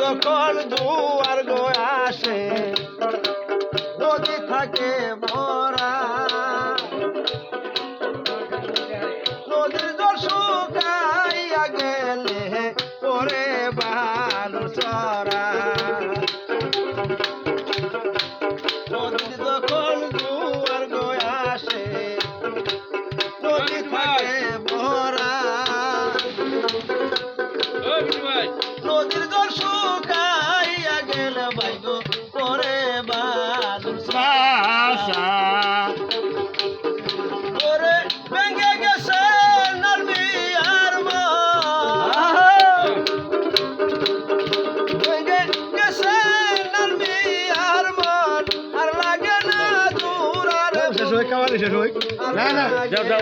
যখন দুয়ার গো আসে নদী থাকে ভরা। নদীর জল শুকাইয়া গেলে পরে বালু চরা নদীর যখন দুয়ার গো আসে নদী থাকে নদীর জল শেষ হয়ে খাওয়ানি শেষ হয়ে না না যাও, যাও।